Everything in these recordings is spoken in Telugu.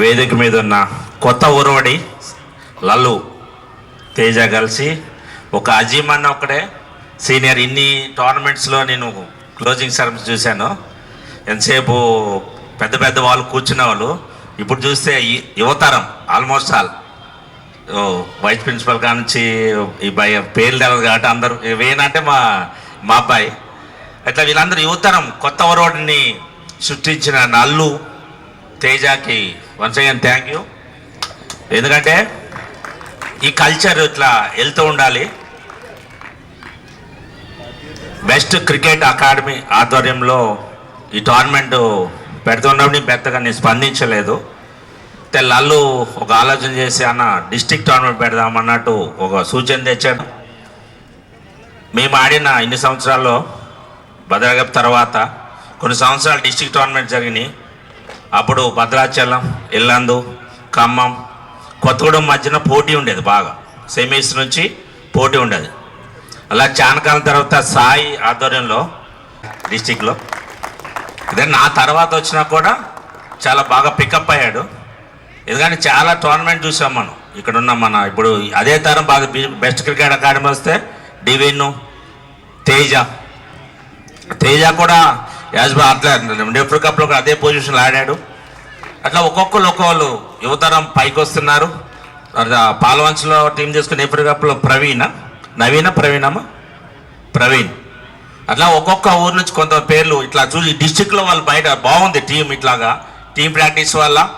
వేదిక మీద ఉన్న కొత్త ఊరవడి లల్లు తేజ కలిసి ఒక అజీమ్ అన్న ఒకడే సీనియర్ ఇన్ని టోర్నమెంట్స్లో నేను క్లోజింగ్ సర్వీస్ చూశాను. ఎంతసేపు పెద్ద పెద్ద వాళ్ళు కూర్చునే వాళ్ళు. ఇప్పుడు చూస్తే ఈ- యువతరం ఆల్మోస్ట్ ఆల్ ఓ, వైస్ ప్రిన్సిపల్ కానించి ఈ భయ పేర్లు తెలదు కాబట్టి అందరూ వేనంటే మా మా అబ్బాయి. అట్లా వీళ్ళందరూ యువతరం కొత్త వరోడిని సృష్టించిన నల్లు తేజాకి వన్స్ అగైన్ థ్యాంక్ యూ ఎందుకంటే ఈ కల్చర్ ఇట్లా వెళ్తూ ఉండాలి. బెస్ట్ క్రికెట్ అకాడమీ ఆధ్వర్యంలో ఈ టోర్నమెంట్ పెడుతున్నప్పుడు పెద్దగా నేను స్పందించలేదు. అయితే లల్లు ఒక ఆలోచన చేసి అన్న డిస్టిక్ టోర్నమెంట్ పెడదామన్నట్టు ఒక సూచన తెచ్చాడు. మేము ఆడిన ఇన్ని సంవత్సరాల్లో భద్రగప్ తర్వాత కొన్ని సంవత్సరాలు డిస్టిక్ టోర్నమెంట్ జరిగినాయి. అప్పుడు భద్రాచలం ఇల్లందు ఖమ్మం కొత్తగూడెం మధ్యన పోటీ ఉండేది బాగా. సెమీస్ నుంచి పోటీ ఉండేది. అలా చాలా కాలం తర్వాత సాయి ఆధ్వర్యంలో డిస్టిక్లో. ఇదే నా తర్వాత వచ్చినా కూడా చాలా బాగా పికప్ అయ్యాడు. ఎందుకంటే చాలా టోర్నమెంట్ చూసాం మనం. ఇక్కడ ఉన్న మన ఇప్పుడు అదే తరం బాగా బెస్ట్ క్రికెట్ అకాడమీ వస్తే డివిన్ తేజ. తేజ కూడా యాజ్ బా అట్లా కప్లో కూడా అదే పొజిషన్లో ఆడాడు. అట్లా ఒక్కొక్కరు ఒక్కొక్కరు యువతరం పైకి వస్తున్నారు. పాలవంచలో టీం చేసుకుని నెహ్రూ కప్లో ప్రవీణ. నవీన ప్రవీణమ్మ? ప్రవీణ్. అట్లా ఒక్కొక్క ఊరు నుంచి కొంత పేర్లు ఇట్లా చూసి డిస్టిక్లో వాళ్ళు బయట బాగుంది టీం ఇట్లాగా. టీం ప్రాక్టీస్ వల్ల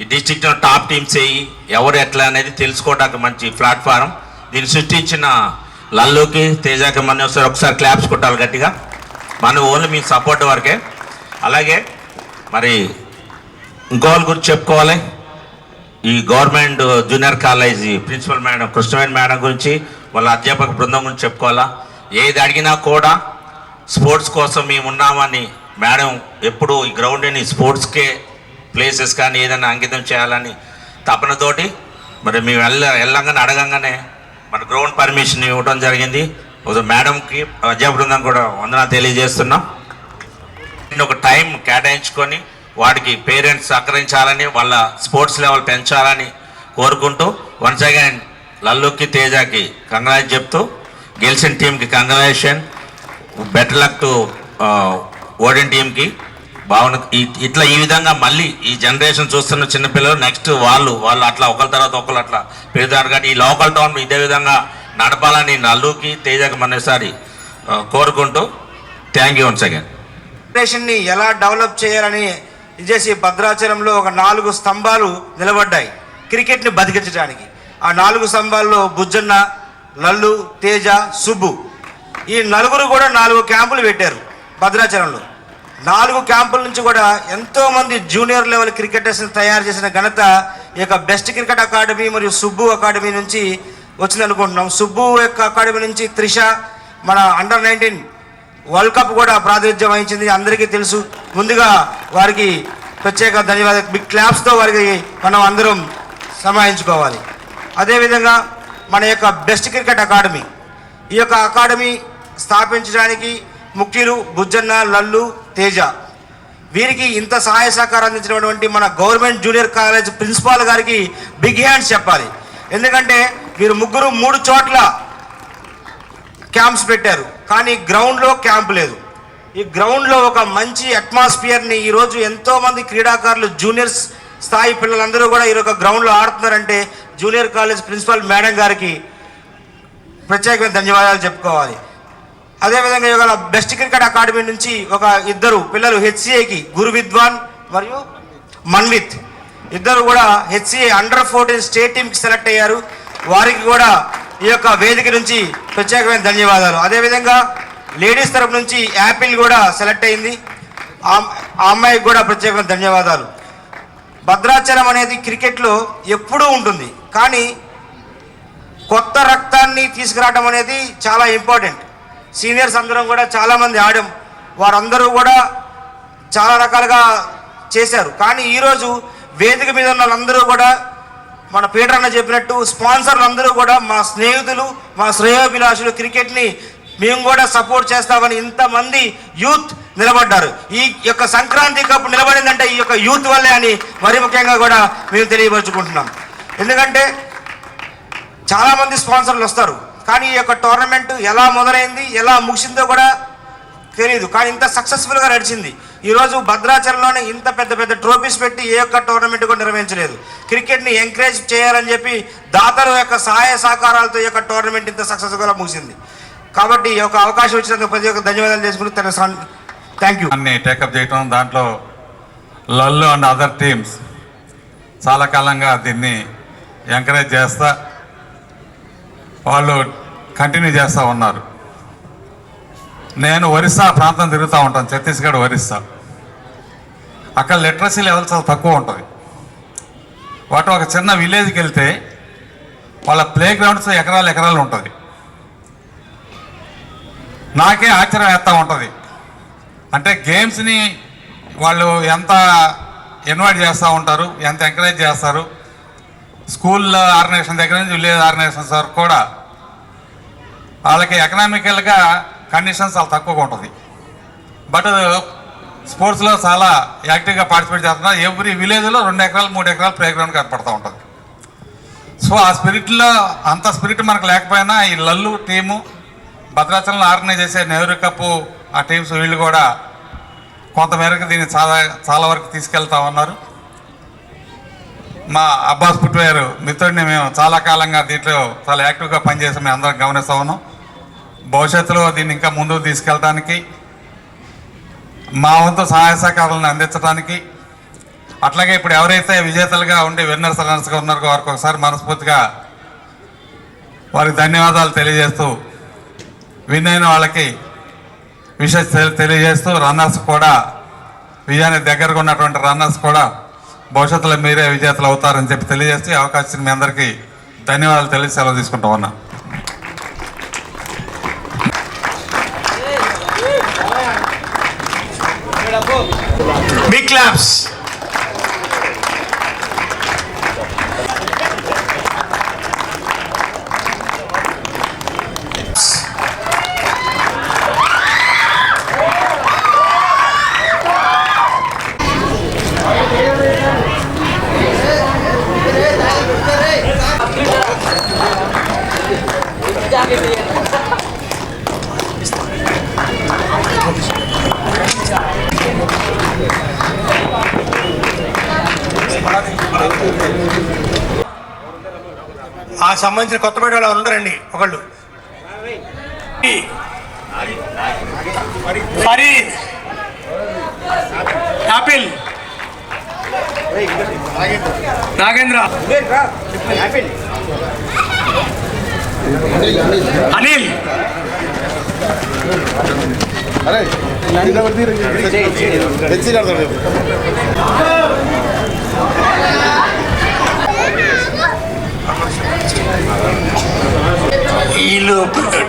ఈ డిస్టిక్లో టాప్ టీమ్స్ వేయి ఎవరు ఎట్లా అనేది తెలుసుకోవడానికి మంచి ప్లాట్ఫారం దీన్ని సృష్టించిన లల్లుకి తేజాకి మన ఒకసారి ఒకసారి క్లాప్స్ కొట్టాలి గట్టిగా. మన ఓన్లీ మీ సపోర్ట్ వరకే. అలాగే మరి ఇంకోళ్ళ గురించి చెప్పుకోవాలి. ఈ government junior college principal madam Krishnaveni madam గురించి వాళ్ళ అధ్యాపక బృందం గురించి చెప్పుకోవాలా? ఏది అడిగినా కూడా స్పోర్ట్స్ కోసం మేము ఉన్నామని మేడం ఎప్పుడు ఈ గ్రౌండ్ని స్పోర్ట్స్కే ప్లేసెస్ కానీ ఏదైనా అంకితం చేయాలని తపనతోటి మరి మేము వెళ్ళ వెళ్ళంగానే అడగంగానే మన గ్రౌండ్ పర్మిషన్ ఇవ్వడం జరిగింది. ఒక మేడంకి ప్రజా బృందం కూడా వందన తెలియజేస్తున్నాం. ఒక టైం కేటాయించుకొని వాడికి పేరెంట్స్ సహకరించాలని వాళ్ళ స్పోర్ట్స్ లెవెల్ పెంచాలని కోరుకుంటూ వన్స్ అగైన్ లల్లుకి తేజాకి కంగ్రాజ్ చెప్తూ గెలిచిన టీంకి కంగ్రాచులేషన్ బెటర్ లక్ టు ఓడిన టీంకి భావన ఇట్లా ఈ విధంగా మళ్ళీ ఈ జనరేషన్ చూస్తున్న చిన్నపిల్లలు నెక్స్ట్ వాళ్ళు వాళ్ళు అట్లా ఒకరి తర్వాత ఒకరు అట్లా పెరుగుతారు. కానీ ఈ లోకల్ టౌన్ ఇదే విధంగా నడపాలని నల్లుకి తేజాకి మరోసారి కోరుకుంటూ థ్యాంక్ యూ వన్స్ అగైన్ని ఎలా డెవలప్ చేయాలని ఇది చేసి భద్రాచలంలో ఒక నాలుగు స్తంభాలు నిలబడ్డాయి. క్రికెట్ని బతికించడానికి. ఆ నాలుగు స్తంభాల్లో బుజ్జన్న లల్లు తేజ సుబ్బు. ఈ నలుగురు కూడా నాలుగు క్యాంపులు పెట్టారు భద్రాచలంలో. నాలుగు క్యాంపుల నుంచి కూడా ఎంతోమంది జూనియర్ లెవెల్ క్రికెటర్స్ని తయారు చేసిన ఘనత ఈ యొక్క బెస్ట్ క్రికెట్ అకాడమీ మరియు సుబ్బు అకాడమీ నుంచి వచ్చింది అనుకుంటున్నాం. సుబ్బు యొక్క అకాడమీ నుంచి త్రిష మన అండర్ నైన్టీన్ వరల్డ్ కప్ కూడా ప్రాతినిధ్యం వహించింది. అందరికీ తెలుసు. ముందుగా వారికి ప్రత్యేక ధన్యవాదాలు. బిగ్ క్లాప్స్తో వారికి మనం అందరం సమాయించుకోవాలి. అదేవిధంగా మన యొక్క బెస్ట్ క్రికెట్ అకాడమీ ఈ యొక్క అకాడమీ స్థాపించడానికి ముఖ్యులు బుజ్జన్న లల్లు తేజ. వీరికి ఇంత సహాయ సహకారం అందించినటువంటి మన గవర్నమెంట్ జూనియర్ కాలేజ్ ప్రిన్సిపాల్ గారికి బిగ్ హ్యాండ్స్ చెప్పాలి. ఎందుకంటే వీరు ముగ్గురు మూడు చోట్ల క్యాంప్స్ పెట్టారు. కానీ గ్రౌండ్లో క్యాంప్ లేదు. ఈ గ్రౌండ్లో ఒక మంచి అట్మాస్ఫియర్ని ఈరోజు ఎంతోమంది క్రీడాకారులు జూనియర్స్ స్థాయి పిల్లలందరూ కూడా ఈరోజు గ్రౌండ్లో ఆడుతున్నారంటే జూనియర్ కాలేజ్ ప్రిన్సిపల్ మేడం గారికి ప్రత్యేకమైన ధన్యవాదాలు చెప్పుకోవాలి. అదేవిధంగా ఇవాళ బెస్ట్ క్రికెట్ అకాడమీ నుంచి ఒక ఇద్దరు పిల్లలు హెచ్సిఏకి గురు విద్వాన్ మరియు మన్విత్. ఇద్దరు కూడా హెచ్సిఏ అండర్ ఫోర్టీన్ స్టేట్ టీంకి సెలెక్ట్ అయ్యారు. వారికి కూడా ఈ యొక్క వేదిక నుంచి ప్రత్యేకమైన ధన్యవాదాలు. అదేవిధంగా లేడీస్ తరపు నుంచి యాపిల్ కూడా సెలెక్ట్ అయింది. ఆ అమ్మాయికి కూడా ప్రత్యేకమైన ధన్యవాదాలు. భద్రాచలం అనేది క్రికెట్లో ఎప్పుడూ ఉంటుంది. కానీ కొత్త రక్తాన్ని తీసుకురావడం అనేది చాలా ఇంపార్టెంట్. సీనియర్స్ అందరం కూడా చాలామంది ఆడాం. వారందరూ కూడా చాలా రకాలుగా చేశారు. కానీ ఈరోజు వేదిక మీద ఉన్న వాళ్ళందరూ కూడా మన పీటర్ అన్న చెప్పినట్టు స్పాన్సర్లు అందరూ కూడా మా స్నేహితులు మా శ్రేయోభిలాషులు క్రికెట్ని మేము కూడా సపోర్ట్ చేస్తామని ఇంతమంది యూత్ నిలబడ్డారు. ఈ యొక్క సంక్రాంతి కప్ నిలబడిందంటే ఈ యొక్క యూత్ వల్లే అని మరి ముఖ్యంగా కూడా మేము తెలియపరుచుకుంటున్నాం. ఎందుకంటే చాలామంది స్పాన్సర్లు వస్తారు. కానీ ఈ యొక్క టోర్నమెంట్ ఎలా మొదలైంది ఎలా ముగిసిందో కూడా తెలియదు కానీ ఇంత సక్సెస్ఫుల్గా నడిచింది. ఈరోజు భద్రాచలంలోనే ఇంత పెద్ద పెద్ద ట్రోఫీస్ పెట్టి ఏ ఒక్క టోర్నమెంట్ కూడా నిర్వహించలేదు. క్రికెట్ని ఎంకరేజ్ చేయాలని చెప్పి దాతల యొక్క సహాయ సహకారాలతో ఈ యొక్క టోర్నమెంట్ ఇంత సక్సెస్ఫుల్గా ముగిసింది. కాబట్టి ఈ యొక్క అవకాశం ఇచ్చినందుకు ప్రతి ఒక్క ధన్యవాదాలు చేసుకుంటూ తన థ్యాంక్ యూ అన్ని టేకప్ చేయటం దాంట్లో లల్లు అండ్ అదర్ టీమ్స్ చాలా కాలంగా దీన్ని ఎంకరేజ్ చేస్తా వాళ్ళు కంటిన్యూ చేస్తూ ఉన్నారు. నేను ఒరిస్సా ప్రాంతం తిరుగుతూ ఉంటాను ఛత్తీస్గఢ్ ఒరిస్సా. అక్కడ లిటరసీ లెవెల్ చాలా తక్కువ ఉంటుంది. వాటి ఒక చిన్న విలేజ్కి వెళ్తే వాళ్ళ ప్లే గ్రౌండ్స్ ఎకరాలు ఎకరాలు ఉంటుంది. నాకే ఆశ్చర్యం వేస్తూ ఉంటుంది. అంటే గేమ్స్ని వాళ్ళు ఎంత ఇన్వైట్ చేస్తూ ఉంటారు ఎంత ఎంకరేజ్ చేస్తారు. స్కూల్ ఆర్గనైజేషన్ దగ్గర నుంచి విలేజ్ ఆర్గనైజేషన్స్ వరకు కూడా వాళ్ళకి ఎకనామికల్గా కండిషన్స్ చాలా తక్కువగా ఉంటుంది. బట్ స్పోర్ట్స్లో చాలా యాక్టివ్గా పార్టిసిపేట్ చేస్తున్నారు. ఎవ్రీ విలేజ్లో రెండు ఎకరాలు మూడు ఎకరాలు ప్లే గ్రౌండ్ కనపడుతూ ఉంటుంది. సో ఆ స్పిరిట్లో అంత స్పిరిట్ మనకు లేకపోయినా ఈ లల్లు టీము భద్రాచలంలో ఆర్గనైజ్ చేసే నెహ్రూ కప్పు ఆ టీమ్స్ వీళ్ళు కూడా కొంతమేరకు దీన్ని చాలా చాలా వరకు తీసుకెళ్తా ఉన్నారు. మా అబ్బాస్ పుట్టివేరు మిత్రుడిని మేము చాలా కాలంగా దీంట్లో చాలా యాక్టివ్గా పనిచేసి మేము అందరం గమనిస్తూ ఉన్నాం. భవిష్యత్తులో దీన్ని ఇంకా ముందుకు తీసుకెళ్ళడానికి మా వంతు సహాయ సహకారాలను అందించడానికి. అట్లాగే ఇప్పుడు ఎవరైతే విజేతలుగా ఉండి విన్నర్స్ రన్నర్స్గా ఉన్నారో వారికి ఒకసారి మనస్ఫూర్తిగా వారికి ధన్యవాదాలు తెలియజేస్తూ విన్ అయిన వాళ్ళకి విషయం తె- తెలియజేస్తూ రన్నర్స్ కూడా విజయానికి దగ్గరగా ఉన్నటువంటి రన్నర్స్ కూడా భవిష్యత్తులో మీరే విజేతలు అవుతారని చెప్పి తెలియజేస్తూ ఈ అవకాశం మీ అందరికీ ధన్యవాదాలు తెలియ సెలవు తీసుకుంటా ఉన్నా బిగ్ క్లాప్స్ ఆ సంబంధించిన కొత్తపేట వాళ్ళు ఉండరండి ఒకళ్ళు ఫరీద్ యాపిల్ నాగేంద్ర అనిల్ అరే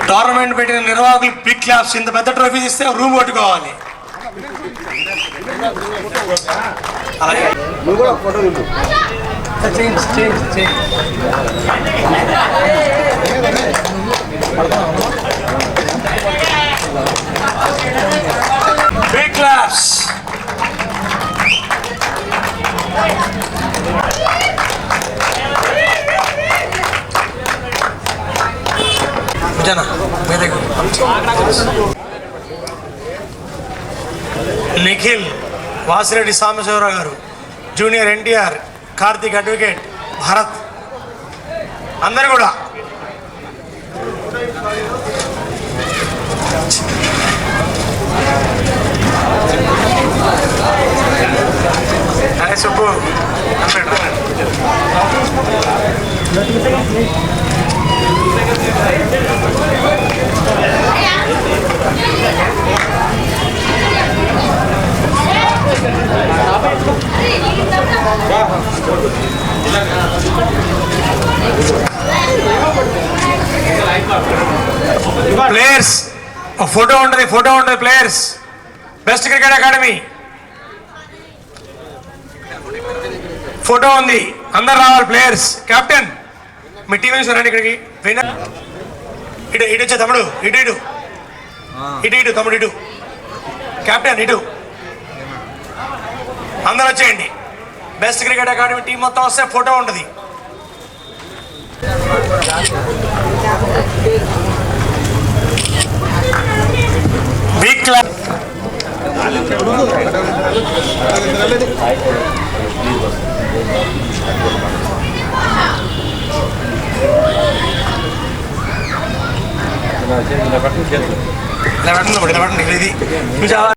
టోర్నమెంట్ పెట్టిన నిర్వాహకులు బిగ్ క్లాప్స్ ఇంత పెద్ద ట్రోఫీ ఇస్తే రూమ్ కొట్టుకోవాలి. అలాగే. Change change change Vasireddy Sambasivarao గారు జూనియర్ ఎన్టీఆర్ కార్తీక్ అడ్వకేట్ భరత్. అందరు కూడా. అరే సుబ్బు ప్లేయర్స్ ఒక ఫోటో ఉంటుంది ఫోటో ఉంటుంది players best cricket academy photo ఉంది. అందరు రావాలి ప్లేయర్స్ కెప్టెన్ మీ టీం నుంచి రండి ఇక్కడికి. విన్నర్ ఇటు ఇటు వచ్చే తమ్ముడు ఇటు ఇటు. ఇటు ఇటు తమ్ముడు ఇటు. కెప్టెన్ ఇటు. అందరు వచ్చేయండి. బెస్ట్ క్రికెట్ అకాడమీ టీం మొత్తం వస్తే ఫోటో ఉంటుంది బిగ్ క్లాస్ నిలబడండి నిలబడండి ఇది చూసావా